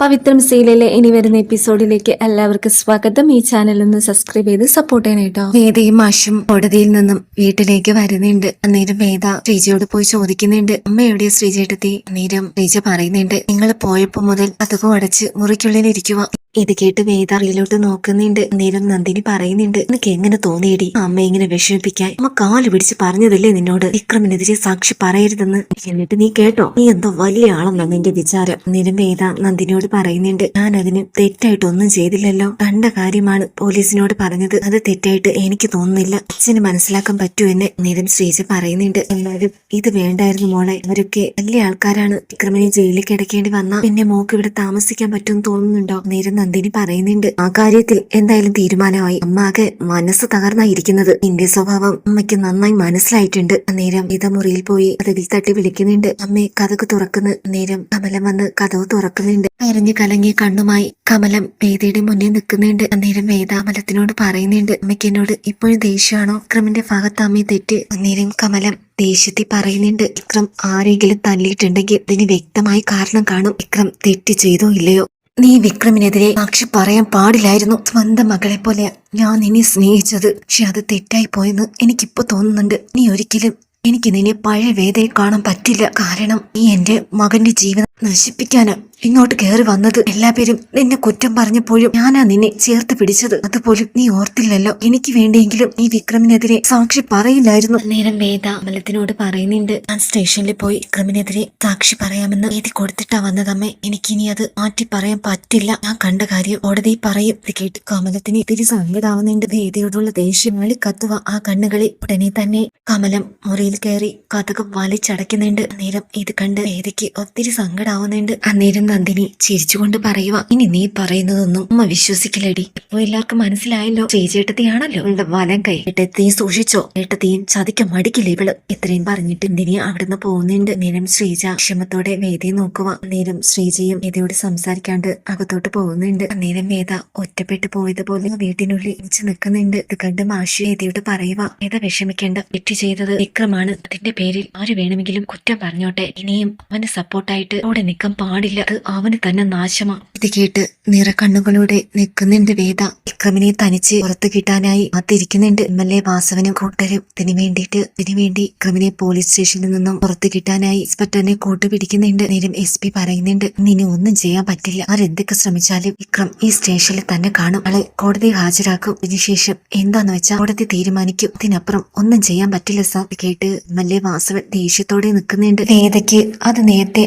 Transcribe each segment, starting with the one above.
പവിത്രം സീരിയലിലെ ഇനി വരുന്ന എപ്പിസോഡിലേക്ക് എല്ലാവർക്കും സ്വാഗതം. ഈ ചാനൽ ഒന്ന് സബ്സ്ക്രൈബ് ചെയ്ത് സപ്പോർട്ട് ചെയ്യണേട്ടോ വേദയും മാഷും കോടതിയിൽ നിന്നും വീട്ടിലേക്ക് വരുന്നുണ്ട്. അന്നേരം വേദ ശ്രീജയോട് പോയി ചോദിക്കുന്നുണ്ട്. അമ്മ എവിടെയാ ശ്രീജയെടുത്തി അന്നേരം ശ്രീജ പറയുന്നുണ്ട് നിങ്ങൾ പോയപ്പോ മുതൽ അതുകോ അടച്ച് മുറിക്കുള്ളിൽ ഇരിക്കുക ഇത് കേട്ട് വേദ അറിയിലോട്ട് നോക്കുന്നുണ്ട്. അന്നേരം നന്ദിനി പറയുന്നുണ്ട്. നിനക്ക് എങ്ങനെ തോന്നിയടി? അമ്മ ഇങ്ങനെ വിഷമിപ്പിക്കാൻ. അമ്മ കാൽ പിടിച്ച് പറഞ്ഞതല്ലേ നിന്നോട്? വിക്രമിനെതിരെ സാക്ഷി പറയരുതെന്ന്. എന്നിട്ട് നീ കേട്ടോ? നീ എന്തോ വലിയ ആളെന്നാ നിന്റെ വിചാരം. നേരം വേദ നന്ദിനിയോട് പറയുന്നുണ്ട്. ഞാൻ അതിന് തെറ്റായിട്ടൊന്നും ചെയ്തില്ലല്ലോ. കണ്ട കാര്യമാണ് പോലീസിനോട് പറഞ്ഞത്. അത് തെറ്റായിട്ട് എനിക്ക് തോന്നുന്നില്ല. അച്ഛന് മനസ്സിലാക്കാൻ പറ്റൂ എന്നെ നേരം ശ്രീജ പറയുന്നുണ്ട്. എന്നാലും ഇത് വേണ്ടായിരുന്നു മോളെ. അവരൊക്കെ വലിയ ആൾക്കാരാണ്. വിക്രമിനെ ജയിലിൽ കിടക്കേണ്ടി വന്ന പിന്നെ മോക്ക് ഇവിടെ താമസിക്കാൻ പറ്റുമെന്ന് തോന്നുന്നുണ്ടോ? നേരം നന്ദിനി പറയുന്നുണ്ട്. ആ കാര്യത്തിൽ എന്തായാലും തീരുമാനമായി. അമ്മാകെ മനസ്സ് തകർന്നായിരിക്കുന്നത് നിന്റെ സ്വഭാവം അമ്മയ്ക്ക് നന്നായി മനസ്സിലായിട്ടുണ്ട്. അന്നേരം ഇത മുറിയിൽ പോയി കഥകിൽ തട്ടി വിളിക്കുന്നുണ്ട്. അമ്മയെ കഥക്ക് തുറക്കുന്നു. നേരം കമലം വന്ന് കഥവ് തുറക്കുന്നുണ്ട്. അറിഞ്ഞു കലങ്ങിയ കണ്ണുമായി കമലം വേദയുടെ മുന്നിൽ നിൽക്കുന്നുണ്ട്. അന്നേരം വേദാമലത്തിനോട് പറയുന്നുണ്ട് അമ്മയ്ക്ക് എന്നോട് ഇപ്പോഴും ദേഷ്യമാണോ? ക്രമിന്റെ ഭാഗത്ത് അമ്മയെ തെറ്റ്. അന്നേരം കമലം ദേഷ്യത്തിൽ പറയുന്നുണ്ട് വിക്രം ആരെങ്കിലും തല്ലിയിട്ടുണ്ടെങ്കിൽ അതിന് വ്യക്തമായി കാരണം കാണും. വിക്രം തെറ്റ് ചെയ്തോ ഇല്ലയോ? നീ വിക്രമിനെതിരെ സാക്ഷി പറയാൻ പാടില്ലായിരുന്നു. സ്വന്തം മകളെ പോലെ ഞാൻ നിന്നെ സ്നേഹിച്ചത്. പക്ഷെ അത് തെറ്റായി പോയെന്ന് എനിക്കിപ്പോ തോന്നുന്നുണ്ട്. നീ ഒരിക്കലും എനിക്ക് നിന്നെ പഴയ വേദയെ കാണാൻ പറ്റില്ല. കാരണം നീ എന്റെ മകന്റെ ജീവിതം നശിപ്പിക്കാനാ ഇങ്ങോട്ട് കയറി വന്നത്. എല്ലാ പേരും നിന്നെ കുറ്റം പറഞ്ഞപ്പോഴും ഞാനാ നിന്നെ ചേർത്ത് പിടിച്ചത്. അതുപോലും നീ ഓർത്തില്ലല്ലോ. എനിക്ക് വേണ്ടിയെങ്കിലും നീ വിക്രമിനെതിരെ സാക്ഷി പറയില്ലായിരുന്നു. നേരം വേദ അമലത്തിനോട് പറയുന്നുണ്ട് ഞാൻ സ്റ്റേഷനിൽ പോയി വിക്രമിനെതിരെ സാക്ഷി പറയാമെന്ന് എഴുതി കൊടുത്തിട്ടാ വന്നതമ്മേ. എനിക്കിനി അത് മാറ്റി പറയാൻ പറ്റില്ല. ഞാൻ കണ്ട കാര്യം കോടതി പറയും. ഇത് കേട്ട് കമലത്തിന് ഇത്തിരി സങ്കടാവുന്നുണ്ട്. വേദയോടുള്ള ദേഷ്യം കത്തുക ആ കണ്ണുകളിൽ ഉടനെ തന്നെ കമലം മുറിയിൽ കയറി കഥകം വലിച്ചടയ്ക്കുന്നുണ്ട്. നേരം ഇത് കണ്ട് വേദയ്ക്ക് ഒത്തിരി സങ്കടാവുന്നുണ്ട് അന്നേരം നന്ദിനി ചിരിച്ചുകൊണ്ട് പറയുക ഇനി നീ പറയുന്നതൊന്നും അമ്മ വിശ്വസിക്കില്ലടി. ഇപ്പൊ എല്ലാവർക്കും മനസ്സിലായല്ലോ ചേച്ചേട്ടത്തിയാണല്ലോ അവളുടെ വലം കൈ. ഏട്ടത്തെയും സൂക്ഷിച്ചോ. ഏട്ടത്തെയും ചതിക്കാൻ മടിക്കില്ല ഇവൾ? ഇത്രയും പറഞ്ഞിട്ട് നന്ദിനി അവിടുന്ന് പോകുന്നുണ്ട് നേരം ശ്രീജ ക്ഷമത്തോടെ വേദയെ നോക്കുക നേരം ശ്രീജയും വേദയോട് സംസാരിക്കാണ്ട് അകത്തോട്ട് പോകുന്നുണ്ട്. നേരം വേദ ഒറ്റപ്പെട്ടു പോയതുപോലെ വീട്ടിനുള്ളിൽ ഇച്ച് നിൽക്കുന്നുണ്ട്. ഇത് കണ്ട് മാഷി വേദയോട് പറയുക വേദ വിഷമിക്കേണ്ട. തെറ്റ് ചെയ്തത് വിക്രമാണ്. അതിന്റെ പേരിൽ ആര് വേണമെങ്കിലും കുറ്റം പറഞ്ഞോട്ടെ. ഇനിയും അവന് സപ്പോർട്ടായിട്ട് അവിടെ നിൽക്കാൻ പാടില്ല. അത് അവന് തന്നെ നാശമാ. ഇത് കേട്ട് നിറക്കണ്ണുകളോടെ നിൽക്കുന്നുണ്ട് വേദ. വിക്രമിനെ തനിച്ച് പുറത്തു കിട്ടാനായി കാത്തിരിക്കുന്നുണ്ട്. എം എൽ എ വാസവനും കൂട്ടരും ഇതിനു വേണ്ടിയിട്ട് ഇതിനു വേണ്ടി വിക്രമിനെ പോലീസ് സ്റ്റേഷനിൽ നിന്നും പുറത്തു കിട്ടാനായി ഇൻസ്പെക്ടറിനെ കൂട്ടുപിടിക്കുന്നുണ്ട് നേരം എസ് പി പറയുന്നുണ്ട് ഇനി ഒന്നും ചെയ്യാൻ പറ്റില്ല. ആരെന്തൊക്കെ ശ്രമിച്ചാലും വിക്രം ഈ സ്റ്റേഷനിൽ തന്നെ കാണും. അവളെ കോടതി ഹാജരാക്കും. ഇതിനുശേഷം എന്താന്ന് വെച്ചാൽ കോടതി തീരുമാനിക്കും. ഇതിനപ്പുറം ഒന്നും ചെയ്യാൻ പറ്റില്ല സാർ. കേട്ട് എം എൽ എ വാസവൻ ദേഷ്യത്തോടെ നിൽക്കുന്നുണ്ട്. വേദയ്ക്ക് അത് നേരത്തെ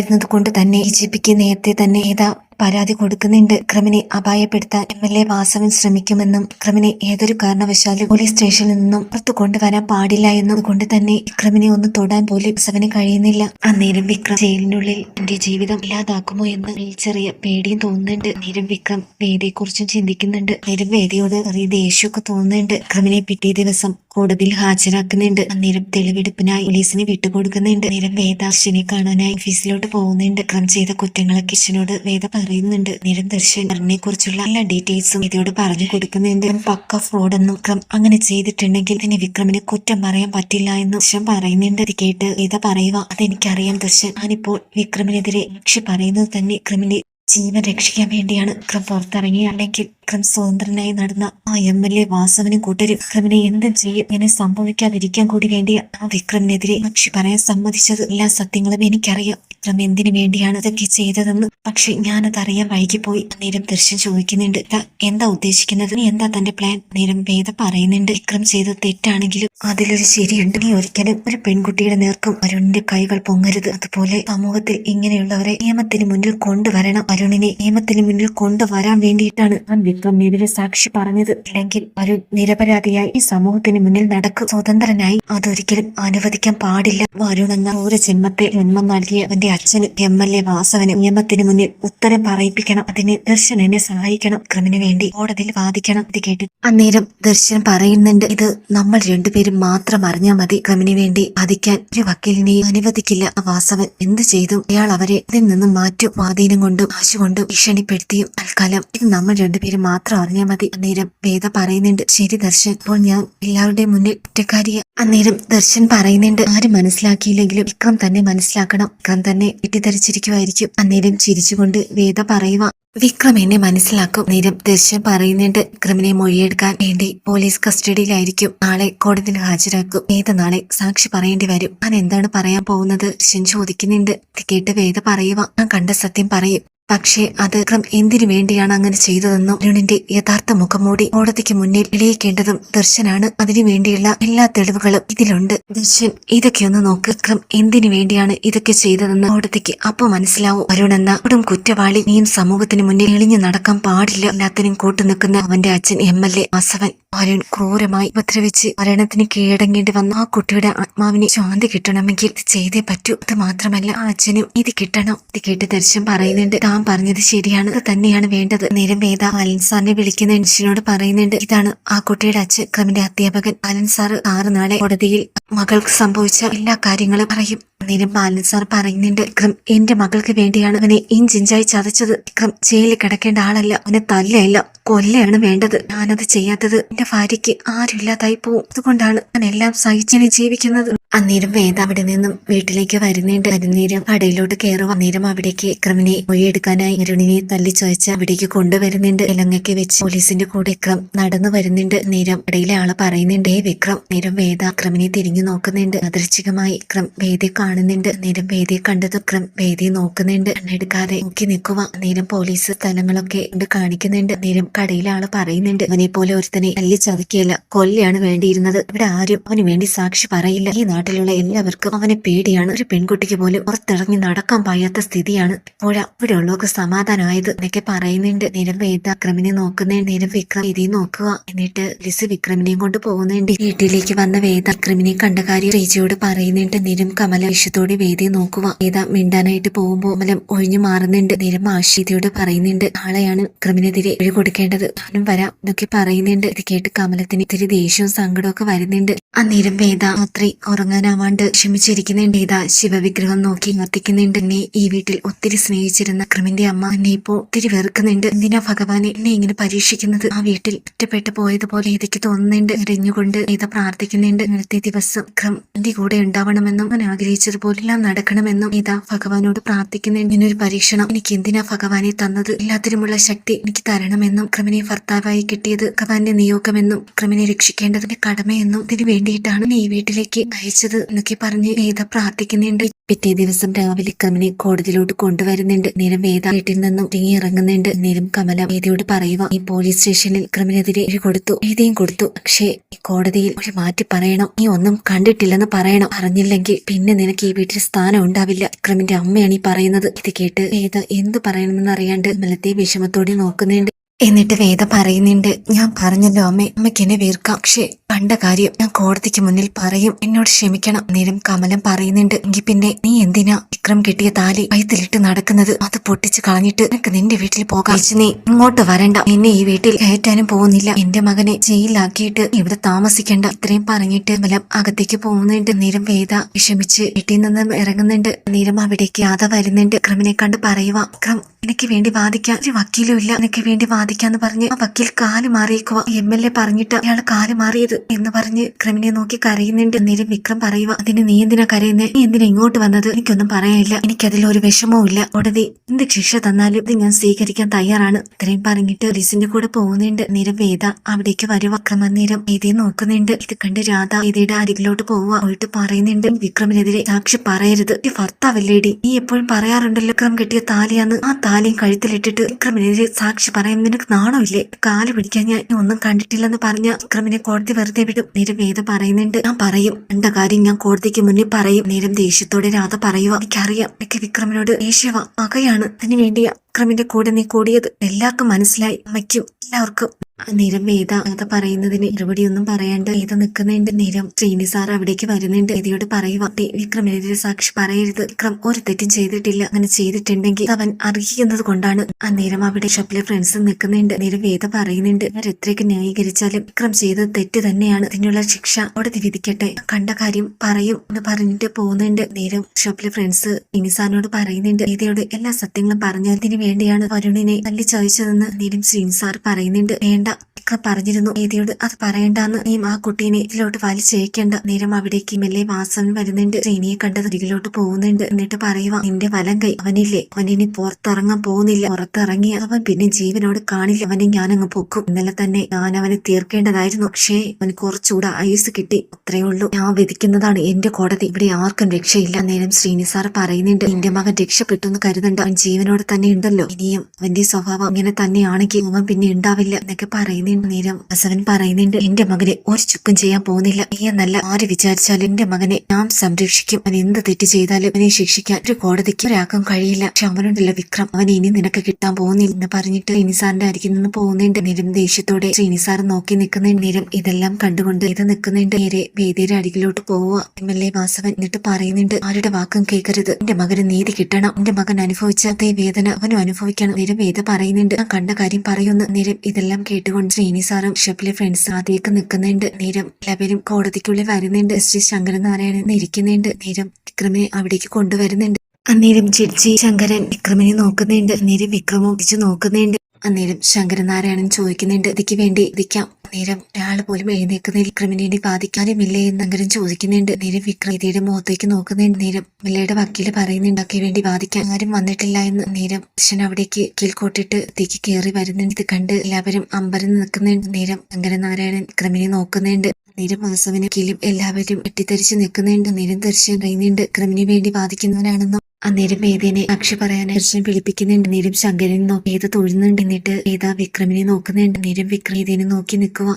അറിയാമായിരുന്നത് കൊണ്ട് തന്നെ ബി ജി പിക്ക് നേരത്തെ തന്നെ ഏതാ പരാതി കൊടുക്കുന്നുണ്ട്. വിക്രമിനെ അപായപ്പെടുത്താൻ എം എൽ എ വാസവൻ ശ്രമിക്കുമെന്നും വിക്രമിനെ ഏതൊരു കാരണവശാലും പോലീസ് സ്റ്റേഷനിൽ നിന്നും പുറത്തു കൊണ്ടുവരാൻ പാടില്ല എന്നും കൊണ്ട് തന്നെ വിക്രമിനെ ഒന്ന് തൊടാൻ പോലും വാസവന് കഴിയുന്നില്ല. അന്നേരം വിക്രം ജയിലിനുള്ളിൽ എന്റെ ജീവിതം ഇല്ലാതാക്കുമോ എന്ന് ചെറിയ പേടിയും തോന്നുന്നുണ്ട്. നേരം വിക്രം വേദിയെക്കുറിച്ചും ചിന്തിക്കുന്നുണ്ട്. നേരം വേദിയോട് ചെറിയ ദേഷ്യമൊക്കെ തോന്നുന്നുണ്ട്. വിക്രമിനെ പിറ്റേ ദിവസം കോടതിയിൽ ഹാജരാക്കുന്നുണ്ട്. അന്നേരം തെളിവെടുപ്പിനായി പോലീസിനെ വിട്ടുകൊടുക്കുന്നുണ്ട്. നേരം വേദ അർച്ചനെ കാണാനായി ഓഫീസിലോട്ട് പോകുന്നുണ്ട്. വിക്രം ചെയ്ത കുറ്റങ്ങളൊക്കെ അച്ഛനോട് വേദ പറയുന്നുണ്ട്. നിരന്തർശൻ കുറിച്ചുള്ള എല്ലാ ഡീറ്റെയിൽസും ഇതോട് പറഞ്ഞു കൊടുക്കുന്നുണ്ട്. പക്ക ഫ്രോഡ് എന്നും വിക്രം അങ്ങനെ ചെയ്തിട്ടുണ്ടെങ്കിൽ ഇതിന് വിക്രമിന് കുറ്റം പറയാൻ പറ്റില്ല എന്ന് ദർശൻ പറയുന്നുണ്ട്. ഇത് കേട്ട് ഇത പറയുക അതെനിക്കറിയാം ദർശൻ ഞാനിപ്പോൾ വിക്രമിനെതിരെ സാക്ഷി പറയുന്നത് തന്നെ വിക്രമിന്റെ ജീവൻ രക്ഷിക്കാൻ വേണ്ടിയാണ്. വിക്രം പുറത്തിറങ്ങി. അല്ലെങ്കിൽ വിക്രം സ്വതന്ത്രനായി നടന്ന ആ എം എൽ എ വാസവനും കൂട്ടരും വിക്രമിനെ എന്തും ചെയ്യും. ഇങ്ങനെ സംഭവിക്കാതിരിക്കാൻ കൂടി വേണ്ടി ആ വിക്രമിനെതിരെ സാക്ഷി പറയാൻ സമ്മതിച്ചത്. എല്ലാ സത്യങ്ങളും എനിക്കറിയാം. വിക്രം എന്തിനു വേണ്ടിയാണ് ഇതൊക്കെ ചെയ്തതെന്ന്? പക്ഷെ ഞാനത് അറിയാൻ വൈകിപ്പോയി. നേരം ദർശൻ ചോദിക്കുന്നുണ്ട് "ഇതാ, എന്താ ഉദ്ദേശിക്കുന്നത്? നീ എന്താ തന്റെ പ്ലാൻ നേരം വേദ പറയുന്നുണ്ട് വിക്രം ചെയ്ത തെറ്റാണെങ്കിലും അതിലൊരു ശരിയുണ്ട്. നീ ഒരിക്കലും ഒരു പെൺകുട്ടിയുടെ നേർക്കും അരുണിന്റെ കൈകൾ പൊങ്ങരുത്. അതുപോലെ സമൂഹത്തിൽ ഇങ്ങനെയുള്ളവരെ നിയമത്തിന് മുന്നിൽ കൊണ്ടുവരണം. അരുണിനെ നിയമത്തിന് മുന്നിൽ കൊണ്ടുവരാൻ വേണ്ടിയിട്ടാണ് ഞാൻ വിക്രമിനെതിരെ സാക്ഷി പറഞ്ഞത്. അല്ലെങ്കിൽ അരുൺ നിരപരാധിയായി ഈ സമൂഹത്തിന് മുന്നിൽ നടക്കും. സ്വതന്ത്രനായി അതൊരിക്കലും അനുവദിക്കാൻ പാടില്ല. അരുൺ എന്ന ഒരു ജന്മത്തെ ജന്മം നൽകിയ അവന്റെ അച്ഛന് എം എൽ എ വാസവനും നിയമത്തിന് മുന്നിൽ ഉത്തരം പറയിപ്പിക്കണം. അതിന് ദർശൻ എന്നെ സഹായിക്കണം. ക്രിമിനു വേണ്ടി കോടതിയിൽ വാദിക്കണം. ഇത് കേട്ടു അന്നേരം ദർശൻ പറയുന്നുണ്ട് ഇത് നമ്മൾ രണ്ടുപേരും മാത്രം അറിഞ്ഞാൽ മതി. ക്രിമിനു വേണ്ടി വാദിക്കാൻ ഒരു വക്കീലിനെയും അനുവദിക്കില്ല. വാസവൻ എന്ത് ചെയ്തു? അയാൾ അവരെ ഇതിൽ നിന്നും മാറ്റും. സ്വാധീനം കൊണ്ടും ആശു കൊണ്ടും ഭീഷണിപ്പെടുത്തിയും തൽക്കാലം ഇത് നമ്മൾ രണ്ടുപേരും മാത്രം അറിഞ്ഞാൽ മതി. അന്നേരം വേദ പറയുന്നുണ്ട് ശരി ദർശൻ. അപ്പോൾ ഞാൻ എല്ലാവരുടെയും മുന്നിൽ കുറ്റക്കാരിയെ അന്നേരം ദർശൻ പറയുന്നുണ്ട് ആരും മനസ്സിലാക്കിയില്ലെങ്കിലും വിക്രം തന്നെ മനസ്സിലാക്കണം. വിക്രം തന്നെ തെറ്റിദ്ധരിച്ചിരിക്കുമായിരിക്കും അന്നേരം ചിരിച്ചുകൊണ്ട് വേദ പറയുക വിക്രം എന്നെ മനസ്സിലാക്കും. നേരം ദർശൻ പറയുന്നുണ്ട് വിക്രമിനെ മൊഴിയെടുക്കാൻ വേണ്ടി പോലീസ് കസ്റ്റഡിയിലായിരിക്കും. നാളെ കോടതിയിൽ ഹാജരാക്കും. വേദ നാളെ സാക്ഷി പറയേണ്ടി വരും. ഞാൻ എന്താണ് പറയാൻ പോകുന്നത്? ദർശൻ ചോദിക്കുന്നുണ്ട്. കേട്ട് വേദ പറയുക ഞാൻ കണ്ട സത്യം പറയും. പക്ഷേ അത് വിക്രം എന്തിനു വേണ്ടിയാണ് അങ്ങനെ ചെയ്തതെന്നും അരുണിന്റെ യഥാർത്ഥ മുഖംമൂടി കോടതിക്ക് മുന്നിൽ തെളിയിക്കേണ്ടതും ദർശനാണ്. അതിനു വേണ്ടിയുള്ള എല്ലാ തെളിവുകളും ഇതിലുണ്ട്. ദർശൻ ഇതൊക്കെ ഒന്ന് നോക്ക്. വിക്രം എന്തിനു വേണ്ടിയാണ് ഇതൊക്കെ ചെയ്തതെന്ന് കോടതിക്ക് അപ്പൊ മനസ്സിലാവും. അരുൺ എന്ന കുറ്റവാളി നീയും സമൂഹത്തിന് മുന്നിൽ എളിഞ്ഞു നടക്കാൻ പാടില്ല. എല്ലാത്തിനും കൂട്ടുനിൽക്കുന്ന അവന്റെ അച്ഛൻ M L A Vasavan Arun ക്രൂരമായി ഉപദ്രവിച്ച് മരണത്തിന് കീഴടങ്ങേണ്ടി വന്ന ആ കുട്ടിയുടെ ആത്മാവിന് ശാന്തി കിട്ടണമെങ്കിൽ ഇത് ചെയ്തേ പറ്റൂ. അത് മാത്രമല്ല ആ അച്ഛനും ഇത് കിട്ടണം. ഇത് കേട്ട് ദർശൻ പറയുന്നുണ്ട് താൻ പറഞ്ഞത് ശരിയാണ്. അത് തന്നെയാണ് വേണ്ടത്. നേരം വേദ അലൻ സാറിനെ വിളിക്കുന്ന മനുഷ്യനോട് പറയുന്നുണ്ട് ഇതാണ് ആ കുട്ടിയുടെ അച്ഛൻ ക്രമിന്റെ അധ്യാപകൻ. അലൻ സാർ ആറ് നാളെ കോടതിയിൽ മകൾക്ക് സംഭവിച്ച എല്ലാ കാര്യങ്ങളും പറയും. നേരം ബാലൻ സാർ പറയുന്നുണ്ട് വിക്രം എന്റെ മകൾക്ക് വേണ്ടിയാണ് അവനെ ഇഞ്ചിഞ്ചായി ചതച്ചത്. വിക്രം ജയിലിൽ കിടക്കേണ്ട ആളല്ല. അവനെ തല്ലയല്ല. കൊല്ലയാണ് വേണ്ടത്. ഞാനത് ചെയ്യാത്തത് എന്റെ ഭാര്യയ്ക്ക് ആരുമില്ലാതായി പോവും. അതുകൊണ്ടാണ് ഞാൻ എല്ലാം സഹിച്ചിനെ ജീവിക്കുന്നത്. അന്നേരം വേദ അവിടെ നിന്നും വീട്ടിലേക്ക് വരുന്നുണ്ട്. വരുന്നേരം കടയിലോട്ട് കയറും. അന്നേരം അവിടേക്ക് വിക്രമിനെ മൊഴിയെടുക്കാനായി അരുണിനെ തല്ലി ചോദിച്ച അവിടേക്ക് കൊണ്ടുവരുന്നുണ്ട്. ഇലങ്ങയ്ക്ക് വെച്ച് പോലീസിന്റെ കൂടെ വിക്രം നടന്നു വരുന്നുണ്ട്. നേരം ഇടയിലെ ആൾ പറയുന്നുണ്ട് "ഏ വിക്രം. നേരം വേദ വിക്രമിനെ തിരിഞ്ഞു നോക്കുന്നുണ്ട്. അദൃശ്ചികമായി വിക്രം വേദിയെ കാണുന്നുണ്ട്. നേരം വേദിയെ കണ്ടത് ദുഃഖം വേദി നോക്കുന്നുണ്ട്. കണ്ണെടുക്കാതെ നോക്കി നിൽക്കുക നേരം പോലീസ് സ്ഥലങ്ങളൊക്കെ കൊണ്ട് കാണിക്കുന്നുണ്ട്. നേരം കടയിലെ ആൾ പറയുന്നുണ്ട്. അവനെ പോലെ ഒരുത്തനെ തല്ലി ചതക്കിയല്ല. കൊല്ലയാണ് വേണ്ടിയിരുന്നത്. ഇവിടെ ആരും അവന് വേണ്ടി സാക്ഷി പറയില്ല. ഈ നാട്ടിലുള്ള എല്ലാവർക്കും അവനെ പേടിയാണ്. ഒരു പെൺകുട്ടിക്ക് പോലും പുറത്തിറങ്ങി നടക്കാൻ പായാത്ത സ്ഥിതിയാണ് ഇപ്പോഴാ ഇവിടെ ഉള്ളവർക്ക് സമാധാനമായത്. എന്നൊക്കെ പറയുന്നുണ്ട്. നേരം വേദ അക്രമിനെ നോക്കുന്നുണ്ട്. നേരം വിക്രം വേദി നോക്കുക എന്നിട്ട് ലിസ് വിക്രമിനെയും കൊണ്ട് പോകുന്നുണ്ട്. വീട്ടിലേക്ക് വന്ന വേദ അക്രമിനെ കണ്ട കാര്യം റീജയോട് പറയുന്നുണ്ട്. നേരം കമല വിഷത്തോടെ വേദിയെ നോക്കുക. ഏതാ മിണ്ടാനായിട്ട് പോകുമ്പോൾ അമലം ഒഴിഞ്ഞു മാറുന്നുണ്ട്. നേരം ആശീതയോട് പറയുന്നുണ്ട് ആളെയാണ് ക്രിമിനെതിരെ എഴു കൊടുക്കേണ്ടത്. ഞാനും വരാം എന്നൊക്കെ പറയുന്നുണ്ട്. ഇത് കേട്ട് കമലത്തിന് ഇത്തിരി ദേഷ്യവും സങ്കടവും ഒക്കെ വരുന്നുണ്ട്. അന്നേരം വേദ രാത്രി ഉറങ്ങാനാവാണ്ട് ക്ഷമിച്ചിരിക്കുന്നുണ്ട്. വേദ ശിവവിഗ്രഹം നോക്കി വർത്തിക്കുന്നുണ്ട് എന്നെ ഈ വീട്ടിൽ ഒത്തിരി സ്നേഹിച്ചിരുന്ന ക്രിമിന്റെ അമ്മ എന്നെ ഇപ്പോ ഒത്തിരി വെറുക്കുന്നുണ്ട്. എന്തിനാ ഭഗവാനെ എന്നെ ഇങ്ങനെ പരീക്ഷിക്കുന്നത്? ആ വീട്ടിൽ ഒറ്റപ്പെട്ടു പോയതുപോലെ ഇതയ്ക്ക് തോന്നുന്നുണ്ട്. എറിഞ്ഞുകൊണ്ട് വേദ പ്രാർത്ഥിക്കുന്നുണ്ട്. ഇന്നത്തെ ദിവസം ക്രം എന്റെ കൂടെ ഉണ്ടാവണമെന്നും ഞാൻ ആഗ്രഹിച്ചതുപോലെല്ലാം നടക്കണമെന്നും വേദ ഭഗവാനോട് പ്രാർത്ഥിക്കുന്നുണ്ട്. ഇങ്ങനൊരു പരീക്ഷണം എനിക്ക് എന്തിനാ ഭഗവാനെ തന്നത്? എല്ലാത്തിനുമുള്ള ശക്തി എനിക്ക് തരണമെന്നും ക്രമിനെ ഭർത്താവായി കിട്ടിയത് ഭഗവാന്റെ നിയോഗമെന്നും ക്രമിനെ രക്ഷിക്കേണ്ടതിന്റെ കടമയെന്നും ഇതിനു വേണ്ടിയിട്ടാണ് നീ വീട്ടിലേക്ക് അയച്ചത് എന്നൊക്കെ പറഞ്ഞ് വേദ പ്രാർത്ഥിക്കുന്നുണ്ട്. പിറ്റേ ദിവസം രാവിലെ കമലെ കോടതിയിലോട്ട് കൊണ്ടുവരുന്നുണ്ട്. നേരം വേദ വീട്ടിൽ നിന്നും തിങ്ങി ഇറങ്ങുന്നുണ്ട് നേരം കമല വേദയോട് പറയുക ഈ പോലീസ് സ്റ്റേഷനിൽ ക്രിമിനെതിരെ എഴുതി കൊടുത്തു വേദയും കൊടുത്തു. പക്ഷേ കോടതിയിൽ ഒരു മാറ്റി പറയണം. നീ ഒന്നും കണ്ടിട്ടില്ലെന്ന് പറയണം. അറിഞ്ഞില്ലെങ്കിൽ പിന്നെ നിനക്ക് ഈ വീട്ടിൽ സ്ഥാനം ഉണ്ടാവില്ല. ക്രിമിന്റെ അമ്മയാണ് ഈ പറയുന്നത്. ഇത് കേട്ട് വേദ എന്ത് പറയണമെന്ന് അറിയാണ്ട് കമലത്തെ വിഷമത്തോടെ നോക്കുന്നുണ്ട്. എന്നിട്ട് വേദ പറയുന്നുണ്ട് ഞാൻ പറഞ്ഞല്ലോ അമ്മേ അമ്മയ്ക്ക് എന്നെ വീർക്കാം പക്ഷേ കണ്ട കാര്യം ഞാൻ കോടതിക്ക് മുന്നിൽ പറയും. എന്നോട് ക്ഷമിക്കണം. നേരം കമലം പറയുന്നുണ്ട് എങ്കിൽ പിന്നെ നീ എന്തിനാ വിക്രം കിട്ടിയ താലി വയത്തിലിട്ട് നടക്കുന്നത്? അത് പൊട്ടിച്ച് കളഞ്ഞിട്ട് നിനക്ക് നിന്റെ വീട്ടിൽ പോകാം. നീ ഇങ്ങോട്ട് വരണ്ട. എന്നെ ഈ വീട്ടിൽ കയറ്റാനും പോകുന്നില്ല. എന്റെ മകനെ ജയിലാക്കിയിട്ട് ഇവിടെ താമസിക്കേണ്ട. ഇത്രയും പറഞ്ഞിട്ട് കമലം അകത്തേക്ക് പോകുന്നുണ്ട്. നേരം വേദ വിഷമിച്ച് വീട്ടിൽ നിന്നും ഇറങ്ങുന്നുണ്ട്. നേരം അവിടേക്ക് യാത വരുന്നുണ്ട്. വിക്രമിനെ കണ്ട് പറയുക വിക്രം എനിക്ക് വേണ്ടി വാദിക്കാൻ ഒരു വക്കീലും ഇല്ല. എനിക്ക് വേണ്ടി വാദിക്കാന്ന് പറഞ്ഞ് ആ വക്കീൽ കാൽ മാറിയേക്കുക എം എൽ എ പറഞ്ഞിട്ട് അയാൾ കാൽ മാറിയത് എന്ന് പറഞ്ഞ് വിക്രമിനെ നോക്കി കരയുന്നുണ്ട്. നേരം വിക്രം പറയുക അതിന് നീ എന്തിനാ കരയുന്നത് നീ എന്തിനാ ഇങ്ങോട്ട് വന്നത്? എനിക്കൊന്നും പറയാനില്ല. എനിക്കതിൽ ഒരു വിഷമവും ഇല്ല കോടതി എന്ത് ശിക്ഷ തന്നാലും ഇത് ഞാൻ സ്വീകരിക്കാൻ തയ്യാറാണ്. ഇത്രയും പറഞ്ഞിട്ട് പോലീസിന്റെ കൂടെ പോകുന്നുണ്ട്. നേരം വേദ അവിടേക്ക് വരും വിക്രം അന്നേരം വേദയെ നോക്കുന്നുണ്ട്. ഇത് കണ്ട് രാധ വേദയുടെ അരികിലോട്ട് പോവുക പോയിട്ട് പറയുന്നുണ്ട് വിക്രമിനെതിരെ സാക്ഷി പറയരുത്. ഈ ഭർത്താവല്ലേടി? നീ എപ്പോഴും പറയാറുണ്ടല്ലോ വിക്രം കെട്ടിയ താലിയാന്ന്. ആ താലിയും കഴുത്തിലിട്ടിട്ട് വിക്രമിനെതിരെ സാക്ഷി പറയാൻ നിനക്ക് നാണമില്ലേ? കാൽ പിടിക്കാൻ ഞാൻ ഒന്നും കണ്ടിട്ടില്ലെന്ന് പറഞ്ഞ വിക്രമിനെ കോടതി വെറുതെ വിടും. നേരം വേദ പറയുന്നുണ്ട്. ഞാൻ പറയും. എന്റെ കാര്യം? ഞാൻ കോടതിക്ക് മുന്നിൽ പറയും. നേരം ദേഷ്യത്തോടെ രാധ പറയുക എനിക്കറിയാം. എനിക്ക് വിക്രമിനോട് ദേഷ്യവ അകയാണ് അതിനു വേണ്ടിയാ വിക്രമിന്റെ കൂടെ നീ കൂടിയത്. എല്ലാവർക്കും മനസ്സിലായി. അമ്മയ്ക്കും എല്ലാവർക്കും നേരം വേദ അങ്ങനത്തെ പറയുന്നതിന് മറുപടിയൊന്നും പറയാണ്ട് വേദ നിൽക്കുന്നുണ്ട് നിരം ശ്രീനി സാർ അവിടേക്ക് വരുന്നുണ്ട്. വേദിയോട് പറയുക "ദേ, വിക്രമിനെതിരെ സാക്ഷി പറയരുത്. വിക്രം ഒരു തെറ്റും ചെയ്തിട്ടില്ല. അങ്ങനെ ചെയ്തിട്ടുണ്ടെങ്കിൽ അവൻ അറിയിക്കുന്നത് കൊണ്ടാണ്. അന്നേരം അവിടെ ഷോപ്പിലെ ഫ്രണ്ട്സ് നിൽക്കുന്നുണ്ട്. നേരം വേദ പറയുന്നുണ്ട്. അവർ എത്രയൊക്കെ ന്യായീകരിച്ചാലും വിക്രം ചെയ്തത് തെറ്റ് തന്നെയാണ്. അതിനുള്ള ശിക്ഷ കോടതി വിധിക്കട്ടെ കണ്ട കാര്യം പറയും എന്ന് പറഞ്ഞിട്ട് പോകുന്നുണ്ട്. നേരം ഷോപ്പിലെ ഫ്രണ്ട്സ് ശ്രീനി സാറിനോട് പറയുന്നുണ്ട്. വേദയോട് എല്ലാ സത്യങ്ങളും പറഞ്ഞതിന് വേണ്ടിയാണ് വരുണിനെ തല്ലി ചോദിച്ചതെന്ന് നേരം ശ്രീനി സാർ പറയുന്നുണ്ട്. വേണ്ട വിക്രം പറഞ്ഞിരുന്നു. നീതിയോട് അത് പറയണ്ടെന്ന് നീ ആ കുട്ടീനെ ഇതിലോട്ട് വലിച്ചേക്കേണ്ട നേരം അവിടേക്ക് മെല്ലെ വാസവൻ വരുന്നുണ്ട്. ശ്രീനിയെ കണ്ടത് ഇതിലോട്ട് പോകുന്നുണ്ട്. എന്നിട്ട് പറയുക നിന്റെ വലം കൈ അവനില്ലേ? അവനിനി പുറത്തിറങ്ങാൻ പോകുന്നില്ല. പുറത്തിറങ്ങി അവൻ പിന്നെ ജീവനോട് കാണില്ല. അവനെ ഞാനങ്ങ് പൊക്കും. ഇന്നലെ തന്നെ ഞാൻ അവനെ തീർക്കേണ്ടതായിരുന്നു. പക്ഷേ അവന് കുറച്ചുകൂടെ ആയുസ് കിട്ടി. അത്രയേ ഉള്ളൂ. ഞാൻ വിധിക്കുന്നതാണ് എന്റെ കോടതി. ഇവിടെ ആർക്കും രക്ഷയില്ല. നേരം ശ്രീനി സാർ പറയുന്നുണ്ട് നിന്റെ മകൻ രക്ഷപ്പെട്ടു എന്ന് കരുതണ്ട. അവൻ ജീവനോട് തന്നെ ഉണ്ടല്ലോ. ഇനിയും അവന്റെ സ്വഭാവം ഇങ്ങനെ തന്നെയാണെങ്കിൽ അവൻ പിന്നെ ഉണ്ടാവില്ല എന്നൊക്കെ പറയുന്നുണ്ട്. നേരം ബസവൻ പറയുന്നുണ്ട് എന്റെ മകനെ ഒരു ചുക്കും ചെയ്യാൻ പോകുന്നില്ല. നീ എന്നല്ല ആര് വിചാരിച്ചാലും എന്റെ മകനെ ഞാൻ സംരക്ഷിക്കും. അവൻ എന്ത് തെറ്റ് ചെയ്താലും അവനെ ശിക്ഷിക്കാൻ ഒരു കോടതിക്ക് ഒരാൾക്കും കഴിയില്ല. പക്ഷെ അവനുണ്ടല്ലോ വിക്രം. അവൻ ഇനി നിനക്ക് കിട്ടാൻ പോകുന്നില്ല എന്ന് പറഞ്ഞിട്ട് ഇനിസാറിന്റെ അരികിൽ നിന്ന് പോകുന്നുണ്ട്. നേരം ദേഷ്യത്തോടെ ശ്രീനിസാർ നോക്കി നിൽക്കുന്നുണ്ട്. നേരം ഇതെല്ലാം കണ്ടുകൊണ്ട് ഇത് നിൽക്കുന്നുണ്ട്. നേരെ വേദിയുടെ അരികിലോട്ട് പോവുക. എം എൽ എ വാസവൻ എന്നിട്ട് പറയുന്നുണ്ട് ആരുടെ വാക്കും കേൾക്കരുത്. എന്റെ മകന് നീതി കിട്ടണം. എന്റെ മകൻ അനുഭവിച്ച അതേ വേദന അവനും അനുഭവിക്കണം. നേരം വേദ പറയുന്നുണ്ട് ഞാൻ കണ്ട കാര്യം പറയുന്നു. നേരം ഇതെല്ലാം കേട്ടുകൊണ്ട് ശ്രീനി സാറും ഷെപ്പിലെ ഫ്രണ്ട്സ് ആദ്യമൊക്കെ നിൽക്കുന്നുണ്ട്. നേരം എല്ലാവരും കോടതിക്കുള്ളിൽ വരുന്നുണ്ട്. ശ്രീ ശങ്കരനാരായണൻ ഇരിക്കുന്നുണ്ട്. നേരം വിക്രമിനെ അവിടേക്ക് കൊണ്ടുവരുന്നുണ്ട്. അന്നേരം ജഡ്ജി ശങ്കരൻ വിക്രമിനെ നോക്കുന്നുണ്ട്. അന്നേരം വിക്രമം ഒപ്പിച്ച് നോക്കുന്നുണ്ട്. അന്നേരം ശങ്കരനാരായണൻ ചോദിക്കുന്നുണ്ട് ഇതിക്ക് വേണ്ടി ഇരിക്കാം നേരം ഒരാൾ പോലും എഴുന്നേക്കുന്ന വിക്രമിനെ ബാധിക്കാനുമില്ലേ എന്ന് അങ്ങനെ ചോദിക്കുന്നുണ്ട്. നേരം വിക്രമീതിയുടെ മുഖത്തേക്ക് നോക്കുന്നുണ്ട്. നേരം മില്ലയുടെ വക്കീൽ പറയുന്നുണ്ട് ഒക്കെ വേണ്ടി ബാധിക്കാൻ ആരും വന്നിട്ടില്ല എന്ന്. നേരം കൃഷ്ണൻ അവിടേക്ക് കീഴ്ക്കോട്ടിട്ട് തീക്ക് കയറി വരുന്നുണ്ട്. ഇത് കണ്ട് എല്ലാവരും അമ്പരം നിൽക്കുന്നുണ്ട്. നേരം ശങ്കരനാരായണൻ വിക്രമിനെ നോക്കുന്നുണ്ട്. നേരം വാസവന് കീഴിലും എല്ലാവരും എട്ടിത്തെറിച്ച് നിൽക്കുന്നുണ്ട്. നേരം തെരച്ചു അറിയുന്നുണ്ട്. വിക്രമിന് വേണ്ടി ബാധിക്കുന്നവനാണെന്നും അന്നേരം വേദേനെ സാക്ഷി പറയാൻ ദർശനം പിടിപ്പിക്കുന്നുണ്ട്. നേരം ശങ്കരനെ നോക്കി. ഏത് തൊഴുന്നുണ്ട് എന്നിട്ട് ഏതാ വിക്രമിനെ നോക്കുന്നുണ്ട്. നേരം വിക്രം നോക്കി നിൽക്കുക